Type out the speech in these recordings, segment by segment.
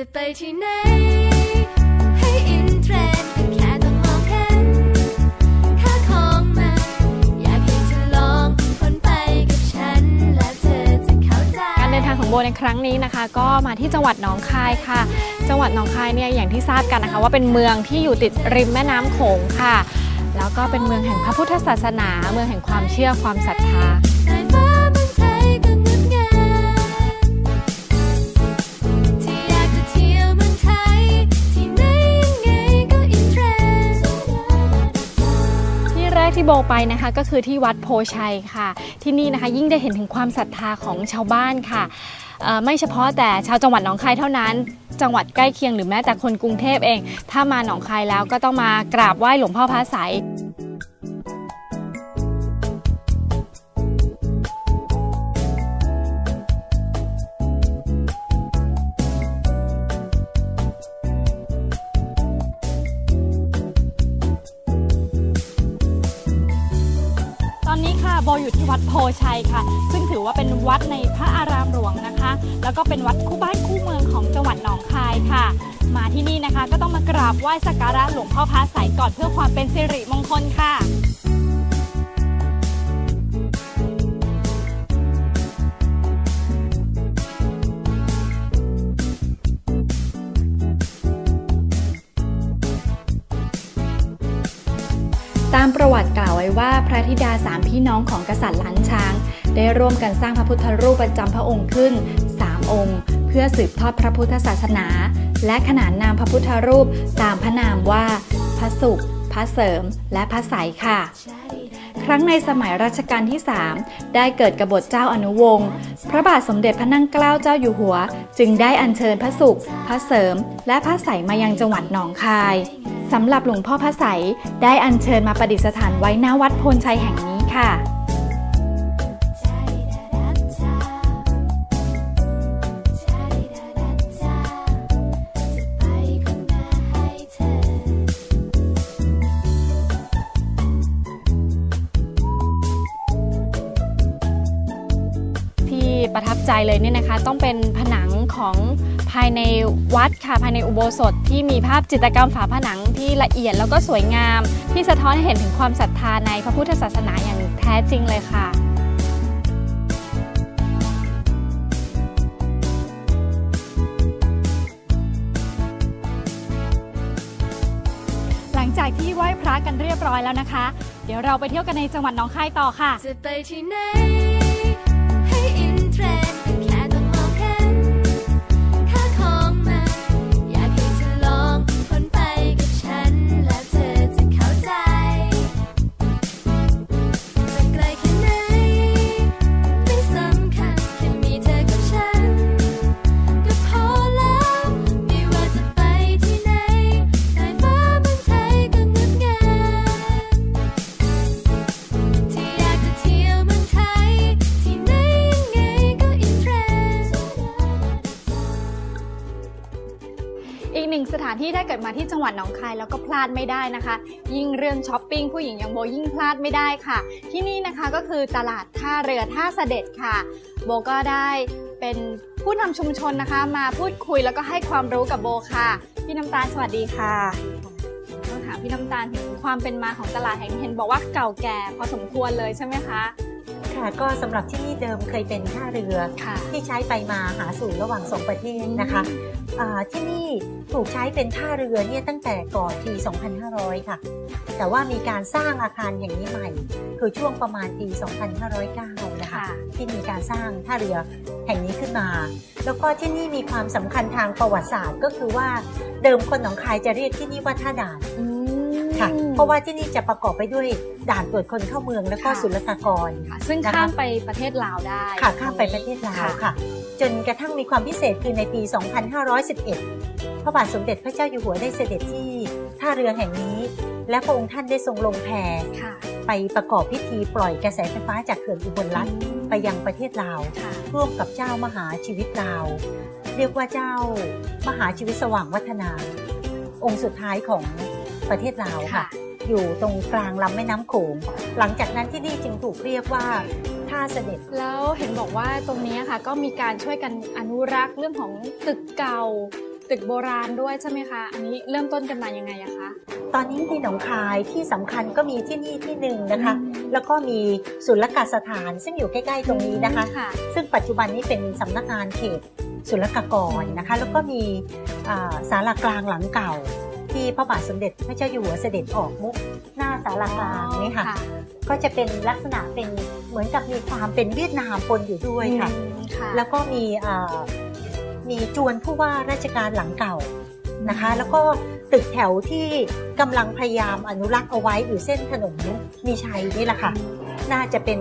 จะไปที่ไหน ให้อินเทรนด์ก็แค่ต้องมองเห็นค่าของมัน อยากให้เธอลองพ้นไปกับฉัน และเธอจะเข้าใจ การเดินทางของโบในครั้งนี้นะคะ ก็มาที่จังหวัดหนองคายค่ะ จังหวัดหนองคายเนี่ยอย่างที่ทราบกันนะคะ ว่าเป็นเมืองที่อยู่ติดริมแม่น้ำโขงค่ะ แล้วก็เป็นเมืองแห่งพระพุทธศาสนา เมืองแห่งความเชื่อความศรัทธา ที่โบไปนะคะก็คือที่วัดโพชัยค่ะ ที่นี่นะคะยิ่งได้เห็นถึงความศรัทธาของชาวบ้านค่ะไม่เฉพาะแต่ชาวจังหวัดหนองคายเท่านั้น จังหวัดใกล้เคียงหรือแม้แต่คนกรุงเทพเอง ถ้ามาหนองคายแล้วก็ต้องมากราบไหว้หลวงพ่อพระสาย ชัยค่ะ ซึ่งถือว่าเป็นวัดในพระอารามหลวงนะคะ แล้วก็เป็นวัดคู่บ้านคู่เมืองของจังหวัดหนองคายค่ะ มาที่นี่นะคะก็ต้องมากราบไหว้สักการะหลวงพ่อพระสายก่อนเพื่อความเป็นสิริมงคลค่ะ ตามประวัติกล่าวไว้ว่าพระธิดาสามพี่น้องของกษัตริย์ล้านช้าง ได้ร่วมกันสร้างพระพุทธรูปประจำพระองค์ขึ้น 3 องค์ เพื่อสืบทอดพระพุทธศาสนา และขนานนามพระพุทธรูปตามพระนามว่า พระสุข พระเสริม และพระใสค่ะครั้งในสมัยรัชกาลที่ 3 ได้เกิดกบฏเจ้าอนุวงศ์พระบาทสมเด็จพระนั่งเกล้าเจ้าอยู่หัว จึงได้อัญเชิญพระสุข พระเสริม และพระใสมายังจังหวัดหนองคาย สำหรับหลวงพ่อพระใสยได้อัญเชิญมาประดิษฐานไว้ณวัดโพนชัยแห่งนี้ค่ะที่ประทับใจเลยเนี่ยนะคะ ต้องเป็นผนัง ของภายในวัดค่ะภายในอุโบสถที่มีภาพจิตรกรรมฝาผนังที่ละเอียดแล้วก็สวยงาม ที่สะท้อนให้เห็นถึงความศรัทธาในพระพุทธศาสนาอย่างแท้จริงเลยค่ะหลังจากที่ไหว้พระกันเรียบร้อยแล้วนะคะ เดี๋ยวเราไปเที่ยวกันในจังหวัดหนองคายต่อค่ะ จะไปที่ไหน ที่ถ้าเกิดมาที่จังหวัดหนองคายแล้วก็พลาดไม่ได้นะคะ ยิ่งเรื่องช้อปปิ้งผู้หญิงอย่างโบยิ่งพลาดไม่ได้ค่ะ ที่นี่นะคะก็คือตลาดท่าเรือท่าเสด็จค่ะ โบก็ได้เป็นผู้นำชุมชนนะคะ มาพูดคุยแล้วก็ให้ความรู้กับโบค่ะ พี่น้ำตาลสวัสดีค่ะต้องถามพี่น้ำตาลถึงความเป็นมาของตลาดแห่งนี้เห็นบอกว่าเก่าแก่พอสมควรเลยใช่ไหมคะค่ะก็สำหรับที่นี่เดิมเคยเป็นท่าเรือค่ะที่ใช้ไปมาหาสู่ระหว่างสองประเทศนะคะอ่า ที่นี่ถูกใช้เป็นท่าเรือเนี่ยตั้งแต่ก่อนปี 2500 ค่ะ แต่ว่ามีการสร้างอาคารแห่งนี้ใหม่ คือช่วงประมาณปี 2509 นะคะค่ะที่มีการสร้างท่าเรือแห่งนี้ขึ้นมา แล้วก็ที่นี่มีความสำคัญทางประวัติศาสตร์ก็คือว่าเดิมคนหนองคายจะเรียกที่นี่ว่าท่าด่านอืม ค่ะ เพราะว่าที่นี่จะประกอบไปด้วยด่านตรวจคนเข้าเมืองแล้วก็ค่ะศุลกากรค่ะซึ่งนะคะข้ามไปประเทศลาวได้ค่ะข้ามไปประเทศลาวค่ะ จนกระทั่งมีความพิเศษคือในปี 2511 พระบาทสมเด็จพระเจ้าอยู่หัวได้เสด็จที่ท่าเรือแห่งนี้ และพระองค์ท่านได้ทรงลงแพค่ะไปประกอบพิธีปล่อยกระแสไฟฟ้าจากเขื่อนอุบลรัฐไปยังประเทศลาวค่ะร่วมกับเจ้ามหาชีวิตลาว เรียกว่าเจ้ามหาชีวิตสว่างวัฒนา องค์สุดท้ายของ ประเทศลาวค่ะค่ะ อยู่ตรงกลางลำแม่น้ำโขงหลังจากนั้นที่นี่จึงถูกเรียกว่าท่าเสด็จ แล้วเห็นบอกว่าตรงนี้ค่ะ ก็มีการช่วยกันอนุรักษ์เรื่องของตึกเก่า ตึกโบราณด้วยใช่ไหมคะ อันนี้เริ่มต้นกันมายังไงอะคะตอนนี้ที่หนองคายที่สำคัญก็มีที่นี่ที่หนึ่งนะคะอืมแล้วก็มีศุลกาสถานซึ่งอยู่ใกล้ๆตรงนี้นะคะค่ะซึ่งปัจจุบันนี้เป็นสำนักงานเขตศุลกากรนะคะ แล้วก็มีอ่าศาลากลางหลังเก่า ที่พระบาทสมเด็จพระเจ้าอยู่หัวเสด็จออกมุกหน้าศาลากลางนี่ค่ะ ก็จะเป็นลักษณะเป็นเหมือนกับมีความเป็นเวียดนามปนอยู่ด้วยค่ะอืมค่ะแล้วก็มีอ่ามีจวนผู้ว่าราชการหลังเก่านะคะ แล้วก็ตึกแถวที่กำลังพยายามอนุรักษ์เอาไว้อยู่เส้นถนนมีชัยนี่แหละค่ะ น่าจะเป็น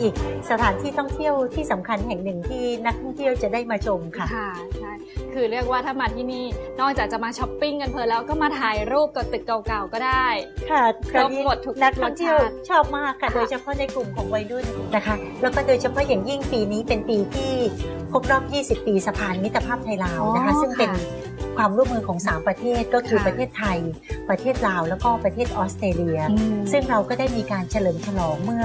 อีกสถานที่ท่องเที่ยวที่สำคัญแห่งหนึ่งที่นักท่องเที่ยวจะได้มาชมค่ะค่ะใช่คือเรียกว่าถ้ามาที่นี่นอกจากจะมาช้อปปิ้งกันเพลินแล้วก็มาถ่ายรูปกับตึกเก่าๆก็ได้ ค่ะครบหมดทุกนักท่องเที่ยวรสชาติชอบมากค่ะค่ะโดยเฉพาะในกลุ่มของวัยรุ่นนะคะ แล้วก็โดยเฉพาะอย่างยิ่งปีนี้เป็นปีที่ครบรอบ 20 ปีสะพานมิตรภาพไทยลาวนะคะอ๋อซึ่งเป็น ค่ะความร่วมมือของ 3 ประเทศก็คือค่ะประเทศไทย ประเทศลาว แล้วก็ประเทศออสเตรเลียอืมซึ่งเราก็ได้มีการเฉลิมฉลองเมื่อ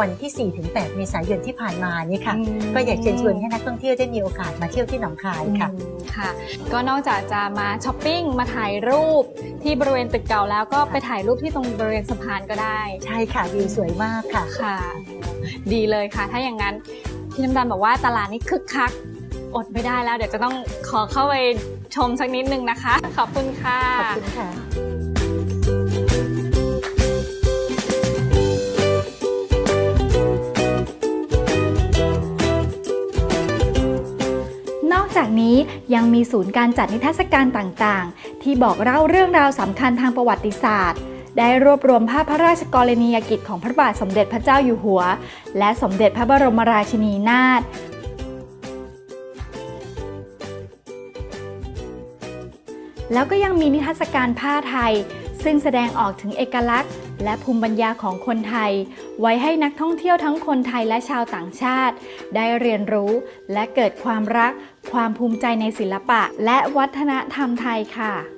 วันที่ 4-8 เมษายนที่ผ่านมานี่ค่ะอืมก็อยากเชิญชวนให้นักท่องเที่ยวได้มีโอกาสมาเที่ยวที่หนองคายค่ะอืมค่ะ ก็นอกจากจะมาช้อปปิ้งมาถ่ายรูปที่บริเวณตึกเก่าแล้วก็ไปถ่ายรูปที่ตรงบริเวณสะพานก็ได้ ใช่ค่ะวิวสวยมากค่ะค่ะ ดีเลยค่ะ ถ้าอย่างนั้นพี่น้ำตาลบอกว่าตลาดนี้คึกคัก อดไม่ได้แล้ว เดี๋ยวจะต้องขอเข้าไปชมสักนิดนึงนะคะ ขอบคุณค่ะ ขอบคุณค่ะ นอกจากนี้ยังมีศูนย์การจัดนิทรรศการต่างๆ ที่บอกเล่าเรื่องราวสำคัญทางประวัติศาสตร์ได้รวบรวมภาพพระราชกรณียกิจของพระบาทสมเด็จพระเจ้าอยู่หัว และสมเด็จพระบรมราชินีนาถ แล้วก็ยังมีนิทรรศการผ้าไทย ซึ่งแสดงออกถึงเอกลักษณ์ และภูมิปัญญาของคนไทย ไว้ให้นักท่องเที่ยวทั้งคนไทยและชาวต่างชาติ ได้เรียนรู้และเกิดความรัก ความภูมิใจในศิลปะ และวัฒนธรรมไทยค่ะ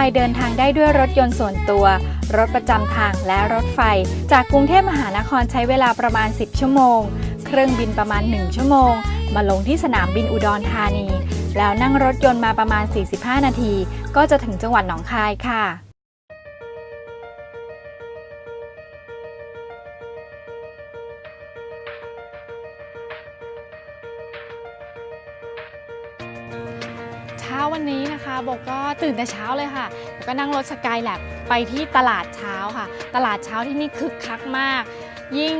ายเดินทางได้ด้วยรถยนต์ส่วนตัว รถประจำทางและรถไฟ จากกรุงเทพมหานครใช้เวลาประมาณ 10 ชั่วโมง เครื่องบินประมาณ 1 ชั่วโมง มาลงที่สนามบินอุดรธานี แล้วนั่งรถยนต์มาประมาณ 45 นาที ก็จะถึงจังหวัดหนองคายค่ะ โบก็ตื่นแต่เช้าเลยค่ะแล้วก็นั่งรถสกายแลบไปที่ตลาดเช้าค่ะ ตลาดเช้าที่นี่คึกคักมาก ยิ่ง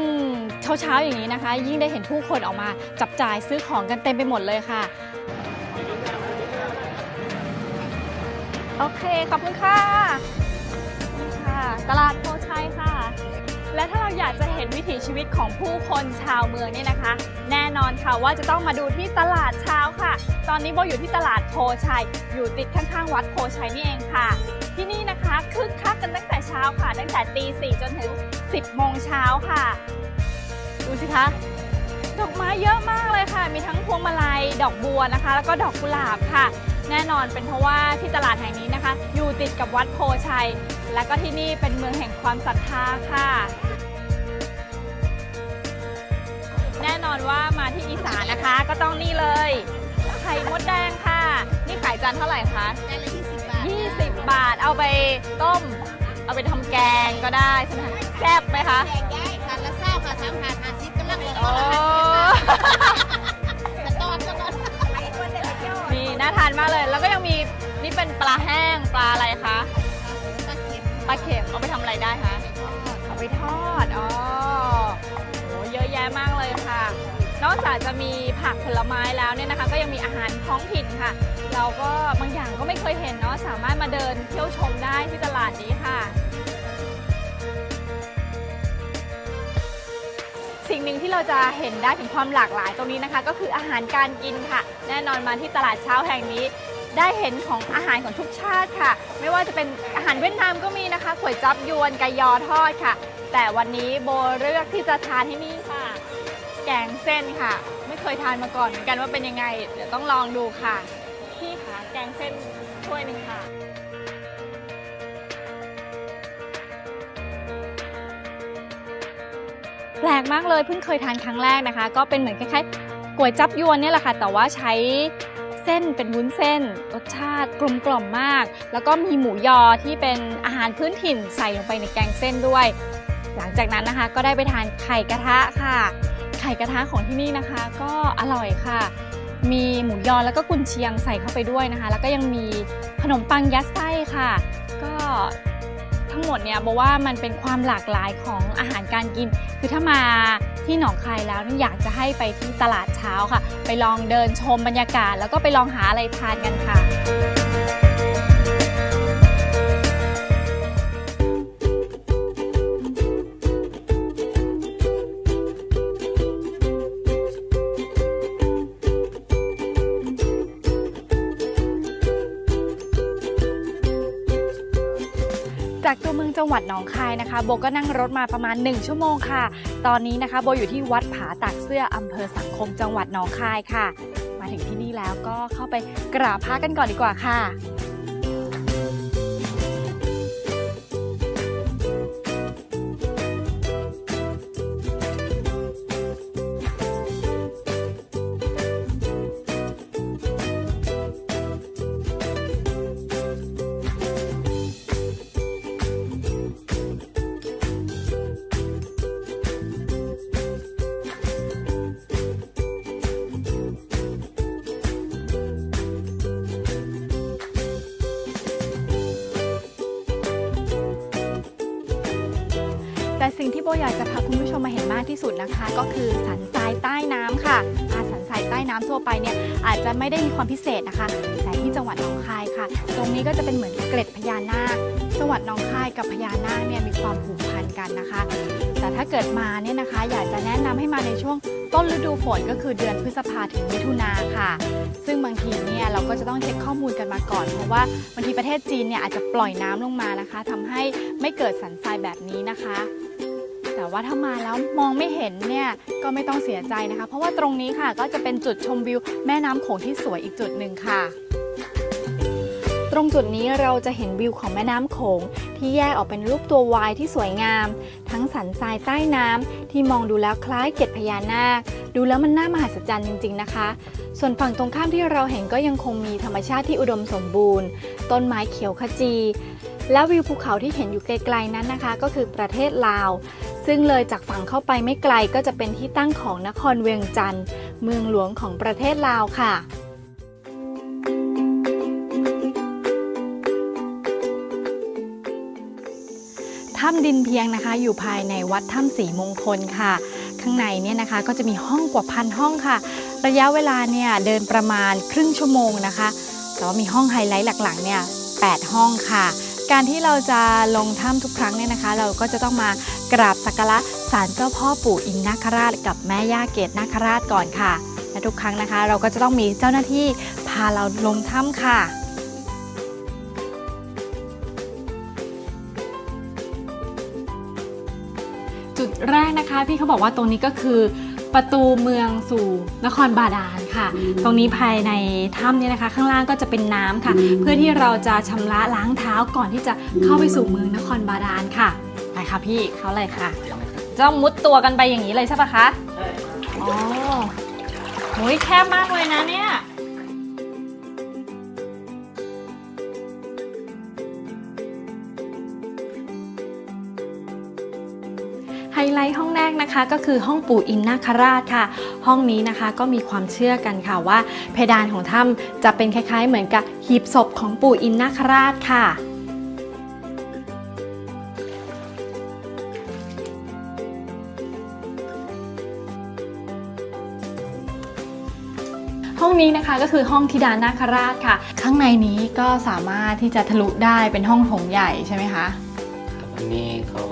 เช้าเช้าๆอย่างนี้นะคะ ยิ่งได้เห็นผู้คนออกมาจับจ่ายซื้อของกันเต็มไปหมดเลยค่ะ โอเค ขอบคุณค่ะนี่ค่ะ ตลาดโพชัยค่ะ และถ้าเราอยากจะเห็นวิถีชีวิตของผู้คนชาวเมืองเนี่ยนะคะ แน่นอนค่ะว่าจะต้องมาดูที่ตลาดเช้าค่ะ ตอนนี้โบอยู่ที่ตลาดโพชัย อยู่ติดข้างๆ วัดโพชัยนี่เองค่ะ ที่นี่นะคะคึกคักกันตั้งแต่เช้าค่ะ ตั้งแต่ตีสี่จนถึง 10โมงเช้าค่ะ ดูสิคะดอกไม้เยอะมากเลยค่ะ มีทั้งพวงมาลัยดอกบัวนะคะ แล้วก็ดอกกุหลาบค่ะ แน่นอนเป็นเพราะว่าที่ตลาดแห่งนี้นะคะ อยู่ติดกับวัดโพชัย และก็ที่นี่เป็นเมืองแห่งความศรัทธาค่ะ แน่นอนว่ามาที่อีสานนะคะก็ต้องนี่เลย ไข่มดแดงค่ะ นี่ขายจานเท่าไหร่คะจานละ20 บาท 20 บาทเอาไปต้ม เอาไปทำแกงก็ได้ใช่ไหมคะแซ่บไหมคะแจกย้ายทานละเศร้าค่ะสามพันห้าสิบกำลังเลยโอ้สตอนก็นอนไอ้คนเด็กเที่ยวมีน่าทานมากเลย แล้วก็ยังมีนี่เป็นปลาแห้งปลาอะไรคะตะเกียบ ปลาเข็มเอาไปทำอะไรได้ฮะเอาไปทอดอ๋อโหเยอะแยะมากเลยค่ะ นอกจากจะมีผักผลไม้แล้วเนี่ยนะคะ ก็ยังมีอาหารท้องถิ่นค่ะ เราก็บางอย่างก็ไม่เคยเห็นเนาะสามารถมาเดินเที่ยวชมได้ที่ตลาดนี้ค่ะสิ่งหนึ่งที่เราจะเห็นได้ถึงความหลากหลายตรงนี้นะคะ ก็คืออาหารการกินค่ะ แน่นอนมาที่ตลาดเช้าแห่งนี้ ได้เห็นของอาหารของทุกชาติค่ะ ไม่ว่าจะเป็นอาหารเวียดนามก็มีนะคะก๋วยจับยวนไกยอทอดค่ะ แต่วันนี้โบเลือกที่จะทานที่นี่ค่ะ แกงเส้นค่ะ ไม่เคยทานมาก่อนเหมือนกันว่าเป็นยังไง เดี๋ยวต้องลองดูค่ะพี่คะแกงเส้นถ้วยหนึ่งค่ะแปลกมากเลยเพิ่งเคยทานครั้งแรกนะคะ ก็เป็นเหมือนคล้ายๆก๋วยจับยวนเนี่ยแหละค่ะ แต่ว่าใช้ เส้นเป็นวุ้นเส้น รสชาติกลมกล่อมมาก แล้วก็มีหมูยอที่เป็นอาหารพื้นถิ่นใส่ลงไปในแกงเส้นด้วย หลังจากนั้นนะคะก็ได้ไปทานไข่กระทะค่ะ ไข่กระทะของที่นี่นะคะ ก็อร่อยค่ะ มีหมูยอแล้วก็กุนเชียงใส่เข้าไปด้วยนะคะ แล้วก็ยังมีขนมปังยัดไส้ค่ะ ก็ทั้งหมดเนี่ยบอกว่ามันเป็นความหลากหลายของอาหารการกิน คือถ้ามา ที่หนองคายแล้วนี่อยากจะให้ไปที่ตลาดเช้าค่ะ ไปลองเดินชมบรรยากาศ แล้วก็ไปลองหาอะไรทานกันค่ะ จากตัวเมืองจังหวัดหนองคายนะคะ โบก็นั่งรถมาประมาณ 1 ชั่วโมงค่ะ ตอนนี้นะคะโบอยู่ที่วัดผาตากเสื้ออำเภอสังคมจังหวัดหนองคายค่ะ มาถึงที่นี่แล้วก็เข้าไปกราบพระกันก่อนดีกว่าค่ะ แต่สิ่งที่โบอยากจะพาคุณผู้ชมมาเห็นมากที่สุดนะคะ ก็คือสันทรายใต้น้ำค่ะอาสันทรายใต้น้ำทั่วไปเนี่ยอาจจะไม่ได้มีความพิเศษนะคะ แต่ที่จังหวัดหนองคายค่ะ ตรงนี้ก็จะเป็นเหมือนเกล็ดพญานาคจังหวัดหนองคายกับพญานาคเนี่ยมีความผูกพันกันนะคะ แต่ถ้าเกิดมาเนี่ยนะคะ อยากจะแนะนำให้มาในช่วงต้นฤดูฝนก็คือเดือนพฤษภาถึงมิถุนาค่ะ ซึ่งบางทีเนี่ยเราก็จะต้องเช็คข้อมูลกันมาก่อน เพราะว่าบางทีประเทศจีนเนี่ยอาจจะปล่อยน้ำลงมานะคะทำให้ไม่เกิดสันทรายแบบนี้นะคะ แต่ว่าถ้ามาแล้วมองไม่เห็นเนี่ยก็ไม่ต้องเสียใจนะคะ เพราะว่าตรงนี้ค่ะก็จะเป็นจุดชมวิวแม่น้ำโขงที่สวยอีกจุดหนึ่งค่ะ ตรงจุดนี้เราจะเห็นวิวของแม่น้ำโขง ที่แยกออกเป็นรูปตัววายที่สวยงาม ทั้งสันทรายใต้น้ำที่มองดูแล้วคล้ายเกล็ดพญานาค ดูแล้วมันน่ามหัศจรรย์จริง ๆนะคะ ส่วนฝั่งตรงข้ามที่เราเห็นก็ยังคงมีธรรมชาติที่อุดมสมบูรณ์ ต้นไม้เขียวขจีและวิวภูเขาที่เห็นอยู่ไกลๆนั้นนะคะ ก็คือประเทศลาว ซึ่งเลยจากฝั่งเข้าไปไม่ไกลก็จะเป็นที่ตั้งของนครเวียงจันทร์เมืองหลวงของประเทศลาวค่ะถ้ำดินเพียงนะคะ อยู่ภายในวัดถ้ำสีมงคลค่ะ ข้างในเนี่ยนะคะก็จะมีห้องกว่าพันห้องค่ะ ระยะเวลาเนี่ยเดินประมาณครึ่งชั่วโมงนะคะ แต่ว่ามีห้องไฮไลท์หลักๆเนี่ย8ห้องค่ะ การที่เราจะลงถ้ำทุกครั้งเนี่ยนะคะ เราก็จะต้องมา กราบสักการะศาลเจ้าพ่อปู่อินนาคราชกับแม่ย่าเกตนาคราชก่อนค่ะ และทุกครั้งนะคะ เราก็จะต้องมีเจ้าหน้าที่พาเราลงถ้ำค่ะจุดแรกนะคะพี่เขาบอกว่าตรงนี้ก็คือประตูเมืองสู่นครบาดาลค่ะ ตรงนี้ภายในถ้ำเนี่ยนะคะ ข้างล่างก็จะเป็นน้ำค่ะ เพื่อที่เราจะชำระล้างเท้าก่อนที่จะเข้าไปสู่เมืองนครบาดาลค่ะไป ค่ะพี่เขาเลยค่ะจะต้องมุดตัวกันไปอย่างนี้เลยใช่ปะคะอ๋อโหยแคบมากเลยนะเนี่ยไฮไลท์ห้องแรกนะคะก็คือห้องปู่อินนาคราชค่ะ ห้องนี้นะคะก็มีความเชื่อกันค่ะว่า เพดานของถ้ำจะเป็นคล้ายๆ เหมือนกับหีบศพของปู่อินนาคราชค่ะ นี้นะคะก็คือห้องธิดานาคราชค่ะ ข้างในนี้ก็สามารถที่จะทะลุได้เป็นห้องโถงใหญ่ใช่ไหมคะอันนี้เขา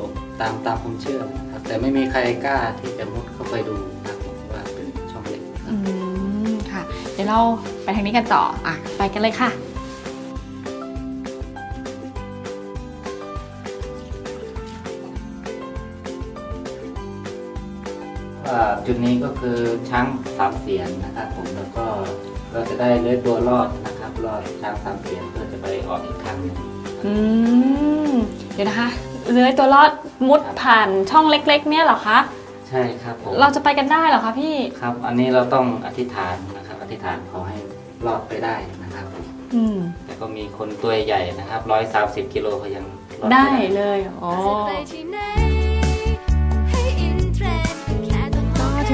ตามตามความเชื่อนะครับแต่ไม่มีใครกล้าที่จะมุดเข้าไปดูนะครับผมว่าเป็นช่องเหล็กครัอืบมค่ะ เดี๋ยวเราไปทางนี้กันต่ออะไปกันเลยค่ะ จุดนี้ก็คือช้างสามเสียนนะครับผมแล้วก็เราจะได้เลื้อยตัวรอดนะครับรอดช้างสามเสียนเพื่อจะไปออกอีกทางหนึง อืมเดี๋ยวนะคะเลื้อยตัวรอดมุดผ่านช่องเล็ก ๆ เนี่ยเหรอคะ ใช่ครับผมเราจะไปกันได้เหรอคะพี่ ครับ อันนี้เราต้องอธิษฐานนะครับอธิษฐานขอให้รอดไปได้นะครับอืม แต่ก็มีคนตัวใหญ่นะครับ130กิโลเขายังรอดได้ม่ เลย อ๋อ จะไปที่ไหน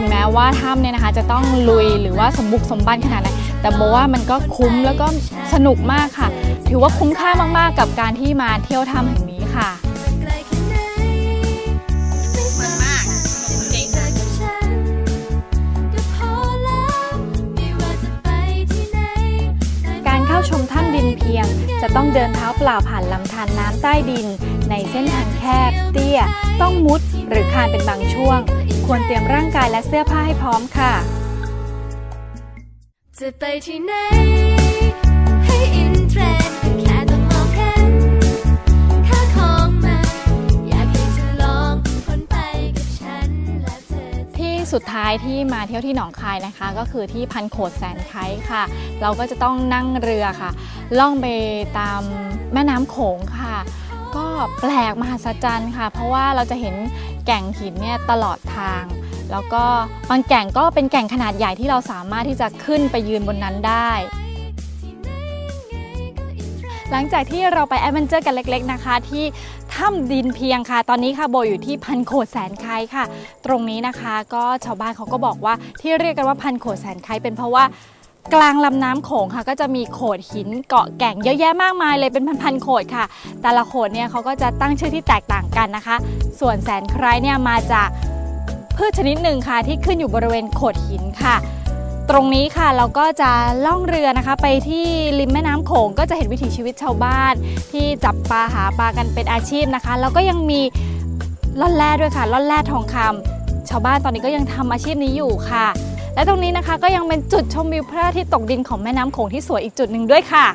งมก็องถึงแม้ว่าถ้ำเนี่ยนะคะจะต้องลุยหรือว่าสมบุกสมบันขนาดไหนแต่โบว่ามันก็คุ้มแล้วก็สนุกมากค่ะ ถือว่าคุ้มค่ามากๆกับการที่มาเที่ยวถ้ำแห่งนี้ค่ะจะไกลแค่ไหนไม่มันสำมากคัญเจ๋งเธอกับฉันก็พอแล้วไม่ว่าจะไปที่ไหนการเข้าชมถ้ำดินเพียง จะต้องเดินเท้าเปล่าผ่านลำธารน้ำใต้ดิน ในเส้นทางแคบ เตี้ย ต้องมุด หรือคานเป็นบางช่วง ควรเตรียมร่างกายและเสื้อผ้าให้พร้อมค่ะ จะไปที่ไหนให้อินเทรนด์แค่ต้องมองเห็นค่าของมันอยากให้เธอลองพ้นไปกับฉันและเธอจะที่สุดท้ายที่มาเที่ยวที่หนองคายนะคะ ก็คือที่พันโขดแสนไคร้ค่ะ เราก็จะต้องนั่งเรือค่ะ ล่องไปตามแม่น้ำโขงค่ะ ก็แปลกมหัศจรรย์ค่ะ เพราะว่าเราจะเห็น แก่งหินเนี่ยตลอดทาง แล้วก็บางแก่งก็เป็นแก่งขนาดใหญ่ที่เราสามารถที่จะขึ้นไปยืนบนนั้นได้ หลังจากที่เราไปแอดเวนเจอร์กันเล็ก ๆนะคะ ที่ถ้ำดินเพียงค่ะ ตอนนี้ค่ะโบอยู่ที่พันโขดแสนไคค่ะ ตรงนี้นะคะก็ชาวบ้านเขาก็บอกว่าที่เรียกกันว่าพันโขดแสนไคเป็นเพราะว่า กลางลำน้ำโขงค่ะก็จะมีโขดหินเกาะแก่งเยอะแยะมากมายเลยเป็นพันๆโขดค่ะ แต่ละโขดเนี่ยเขาก็จะตั้งชื่อที่แตกต่างกันนะคะ ส่วนแสนไคร้เนี่ยมาจากพืชชนิดหนึ่งค่ะที่ขึ้นอยู่บริเวณโขดหินค่ะ ตรงนี้ค่ะเราก็จะล่องเรือนะคะ ไปที่ริมแม่น้ำโขงก็จะเห็นวิถีชีวิตชาวบ้าน ที่จับปลาหาปลากันเป็นอาชีพนะคะ แล้วก็ยังมีล่อนแร่ด้วยค่ะล่อนแร่ทองคำชาวบ้านตอนนี้ก็ยังทำอาชีพนี้อยู่ค่ะ และตรงนี้นะคะก็ยังเป็นจุดชมวิวพระอาทิตย์ตกดินของแม่น้ำโขงที่สวยอีกจุดหนึ่งด้วยค่ะ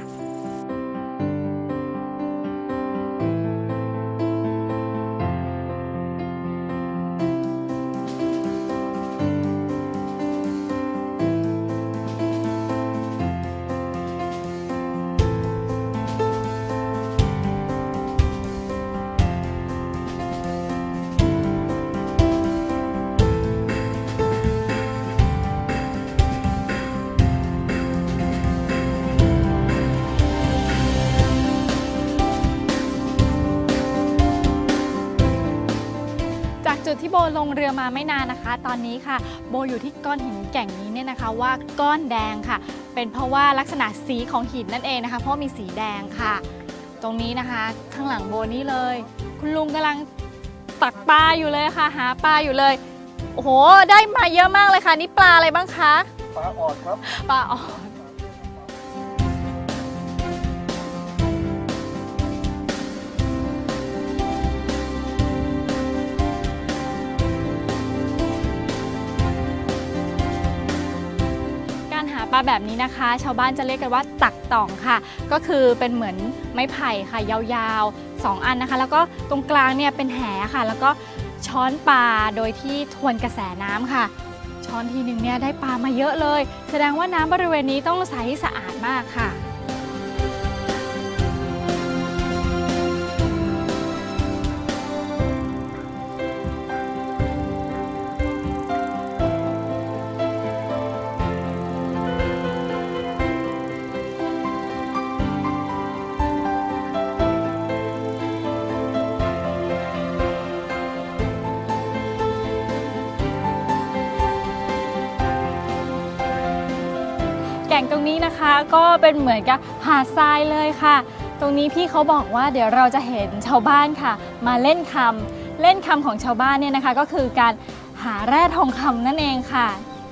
รือมาไม่นานนะคะ ตอนนี้ค่ะ โบอยู่ที่ก้อนหินแก่งนี้เนี่ยนะคะว่าก้อนแดงค่ะ เป็นเพราะว่าลักษณะสีของหินนั่นเองนะคะ เพราะว่ามีสีแดงค่ะ ตรงนี้นะคะ ข้างหลังโบนี่เลย คุณลุงกำลังตักปลาอยู่เลยค่ะ หาปลาอยู่เลยโอ้โห ได้มาเยอะมากเลยค่ะ นี่ปลาอะไรบ้างคะปลาออดครับ ปลาอ่อนาแบบนี้นะคะ ชาวบ้านจะเรียกกันว่าตักต่องค่ะ ก็คือเป็นเหมือนไม้ไผ่ค่ะยาวๆ 2 อันนะคะ แล้วก็ตรงกลางเนี่ยเป็นแหค่ะ แล้วก็ช้อนปลาโดยที่ทวนกระแสน้ำค่ะ ช้อนทีหนึ่งเนี่ยได้ปลามาเยอะเลย แสดงว่าน้ำบริเวณนี้ต้องใสสะอาดมากค่ะ งตรงนี้นะคะ ก็เป็นเหมือนกับหาดทรายเลยค่ะ ตรงนี้พี่เขาบอกว่าเดี๋ยวเราจะเห็นชาวบ้านค่ะ มาเล่นคำเล่นคำของชาวบ้านเนี่ยนะคะ ก็คือการหาแร่ทองคำนั่นเองค่ะ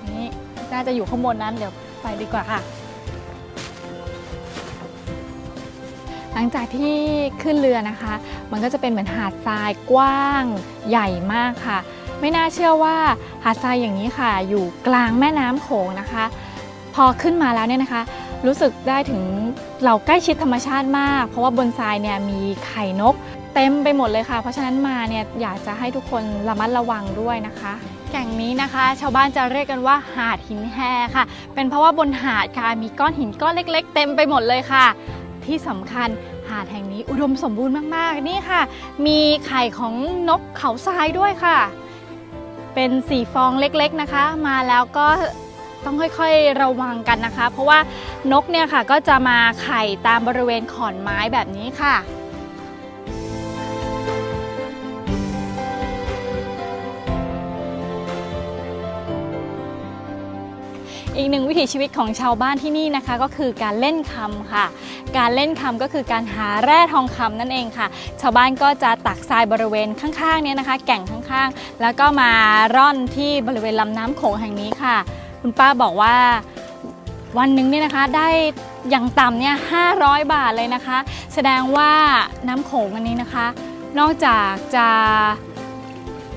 นี่น่าจะอยู่ข้างบนนั้นเดี๋ยวไปดีกว่าค่ะ หลังจากที่ขึ้นเรือนะคะ มันก็จะเป็นเหมือนหาดทรายกว้างใหญ่มากค่ะ ไม่น่าเชื่อว่าหาดทรายอย่างนี้ค่ะ อยู่กลางแม่น้ำโขงนะคะ พอขึ้นมาแล้วเนี่ยนะคะ รู้สึกได้ถึงเราใกล้ชิดธรรมชาติมาก เพราะว่าบนทรายเนี่ยมีไข่นก เต็มไปหมดเลยค่ะ เพราะฉะนั้นมาเนี่ยอยากจะให้ทุกคนระมัดระวังด้วยนะคะแก่งนี้นะคะ ชาวบ้านจะเรียกกันว่าหาดหินแฮค่ะ เป็นเพราะว่าบนหาดค่ะมีก้อนหินก้อนเล็ก ๆ เต็มไปหมดเลยค่ะ ที่สำคัญหาดแห่งนี้อุดมสมบูรณ์มากๆนี่ค่ะ มีไข่ของนกเขาทรายด้วยค่ะ เป็นสีฟองเล็กๆนะคะ มาแล้วก็ ต้องค่อยๆระวังกันนะคะ เพราะว่านกเนี่ยค่ะก็จะมาไข่ตามบริเวณขอนไม้แบบนี้ค่ะอีกหนึ่งวิถีชีวิตของชาวบ้านที่นี่นะคะ ก็คือการเล่นคำค่ะ การเล่นคำก็คือการหาแร่ทองคำนั่นเองค่ะ ชาวบ้านก็จะตักทรายบริเวณข้างๆเนี่ยนะคะ แก่งข้างๆ แล้วก็มาร่อนที่บริเวณลำน้ำโขงแห่งนี้ค่ะ คุณป้าบอกว่า วันหนึ่งเนี่ยนะคะได้อย่างต่ำเนี่ย500 บาทเลยนะคะ แสดงว่าน้ำโขงอันนี้นะคะ นอกจากจะ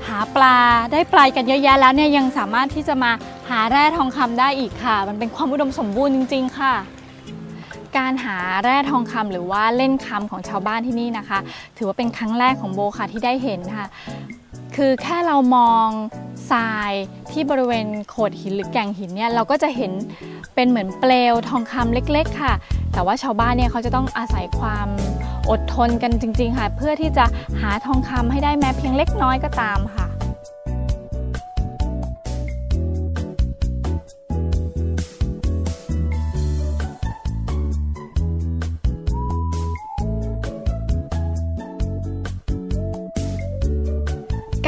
หาปลาได้ปลากันเยอะแยะแล้วเนี่ยยังสามารถที่จะมาหาแร่ทองคำได้อีกค่ะ มันเป็นความอุดมสมบูรณ์จริง ๆ ค่ะ การหาแร่ทองคำหรือว่าเล่นคำของชาวบ้านที่นี่นะคะ ถือว่าเป็นครั้งแรกของโบค่ะที่ได้เห็นค่ะ คือแค่เรามอง ทรายที่บริเวณโขดหินหรือแก่งหินเนี่ยเราก็จะเห็นเป็นเหมือนเปลวทองคำเล็กๆ ค่ะ แต่ว่าชาวบ้านเนี่ยเขาจะต้องอาศัยความอดทนกันจริง ๆ ค่ะ เพื่อที่จะหาทองคำให้ได้แม้เพียงเล็กน้อยก็ตามค่ะ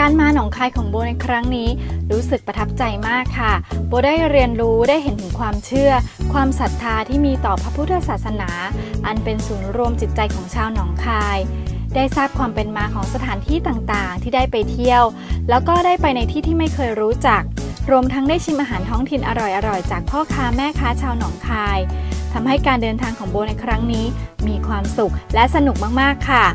การมาหนองคายของโบในครั้งนี้ รู้สึกประทับใจมากค่ะ โบได้เรียนรู้ได้เห็นถึงความเชื่อ ความศรัทธาที่มีต่อพระพุทธศาสนา อันเป็นศูนย์รวมจิตใจของชาวหนองคาย ได้ทราบความเป็นมาของสถานที่ต่างๆ ที่ได้ไปเที่ยว แล้วก็ได้ไปในที่ที่ไม่เคยรู้จัก รวมทั้งได้ชิมอาหารท้องถิ่นอร่อยๆ จากพ่อค้าแม่ค้าชาวหนองคายทำให้การเดินทางของโบในครั้งนี้ มีความสุขและสนุกมากๆค่ะ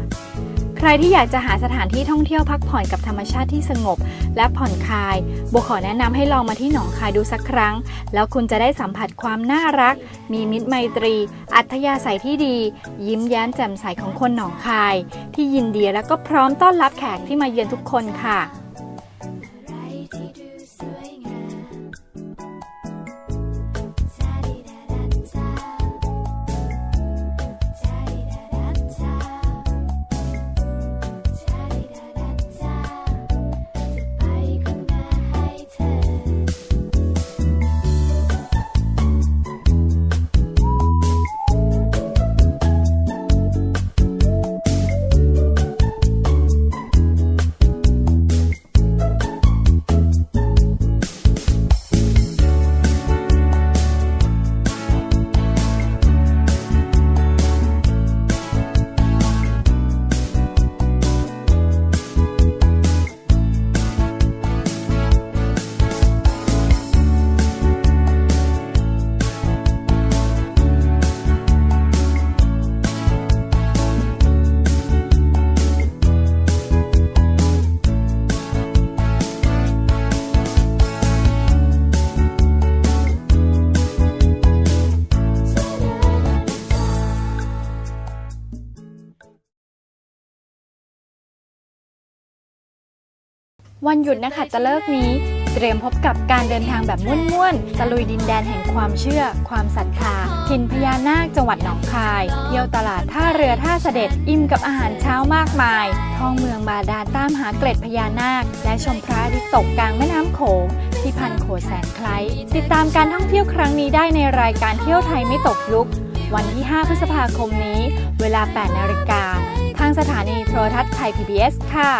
ใครที่อยากจะหาสถานที่ท่องเที่ยวพักผ่อนกับธรรมชาติที่สงบ และผ่อนคลายโบขอแนะนำให้ลองมาที่หนองคายดูสักครั้ง แล้วคุณจะได้สัมผัสความน่ารัก มีมิตรไมตรี อัธยาศัยที่ดี ยิ้มแย้มแจ่มใสของคนหนองคาย ที่ยินดีและก็พร้อมต้อนรับแขกที่มาเยือนทุกคนค่ะ วันหยุดนะคะจะเลิกนี้ เตรียมพบกับการเดินทางแบบม่วนๆตะลุยดินแดนแห่งความเชื่อ ความศรัทธาถิ่นพญานาคจังหวัดหนองคาย เที่ยวตลาดท่าเรือท่าเสด็จ อิ่มกับอาหารเช้ามากมาย ท่องเมืองบาดาลตามหาเกล็ดพญานาค และชมพระอาทิตย์ตกกลางแม่น้ำโขงที่พันโขแสนไคล้ติดตามการท่องเที่ยวครั้งนี้ได้ในรายการเที่ยวไทยไม่ตกยุค วันที่ 5 พฤษภาคมนี้ เวลา 8 นาฬิกาทางสถานีโทรทัศน์ไทย PBS ค่ะ